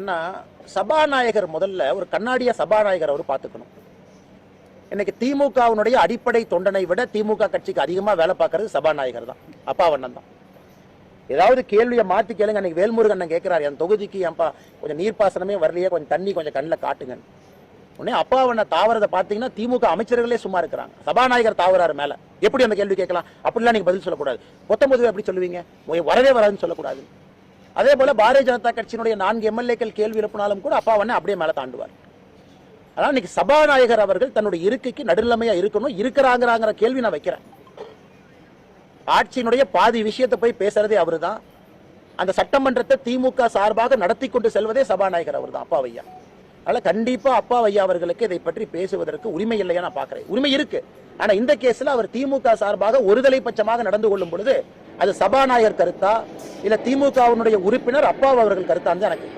அண்ணா சபாநாயகர் முதல்ல ஒரு கண்ணாடிய சபாநாயகர் அவர் பார்த்துக்கணும். இன்னைக்கு திமுகவினுடைய அடிப்படை தொண்டனை விட திமுக கட்சிக்கு அதிகமா வேலை பார்க்கறது சபாநாயகர் தான். அப்பாவண்ணன் தான். ஏதாவது கேள்வியை மாற்றி கேளுங்க. அன்னைக்கு வேல்முருகண்ணன் கேட்குறாரு என் தொகுதிக்கு என்ப்பா கொஞ்சம் நீர்ப்பாசனமே வரலையே கொஞ்சம் தண்ணி கொஞ்சம் கண்ணில் காட்டுங்க உடனே அப்பாவண்ண தாவரதை பார்த்தீங்கன்னா திமுக அமைச்சர்களே சும்மா இருக்கிறாங்க. சபாநாயகர் தாவராரு மேலே. எப்படி அந்த கேள்வி கேட்கலாம்? அப்படிலாம் நீங்கள் பதில் சொல்லக்கூடாது. பொத்தம்பது எப்படி சொல்லுவீங்க? வரவே வராதுன்னு சொல்லக்கூடாது. அதே போல பாரதிய ஜனதா கட்சியினுடைய நான்கு எம்எல்ஏக்கள் கேள்வி எழுப்பினாலும் கூட அப்பாவண்ண அப்படியே மேல தாண்டுவார். அதனால இன்னைக்கு சபாநாயகர் அவர்கள் தன்னுடைய இருக்கைக்கு நடுநிலைமையா இருக்கணும் இருக்கிறாங்கிறாங்கிற கேள்வி நான் வைக்கிறேன். ஆட்சியினுடைய பாதி விஷயத்தை போய் பேசுறதே அவர்தான். அந்த சட்டமன்றத்தை திமுக சார்பாக நடத்தி கொண்டு செல்வதே சபாநாயகர் அவர்தான் அப்பா ஐயா அதனால கண்டிப்பா அப்பா ஐயா அவர்களுக்கு இதை பற்றி பேசுவதற்கு உரிமை இல்லையா நான் பாக்குறேன். உரிமை இருக்கு. ஆனா இந்த கேஸ்ல அவர் திமுக சார்பாக ஒருதலை பட்சமாக நடந்து கொள்ளும் பொழுது அது சபாநாயகர் கருத்தா இல்ல திமுகவினுடைய உறுப்பினர் அப்பாவு அவர்கள் கருத்தாந்து எனக்கு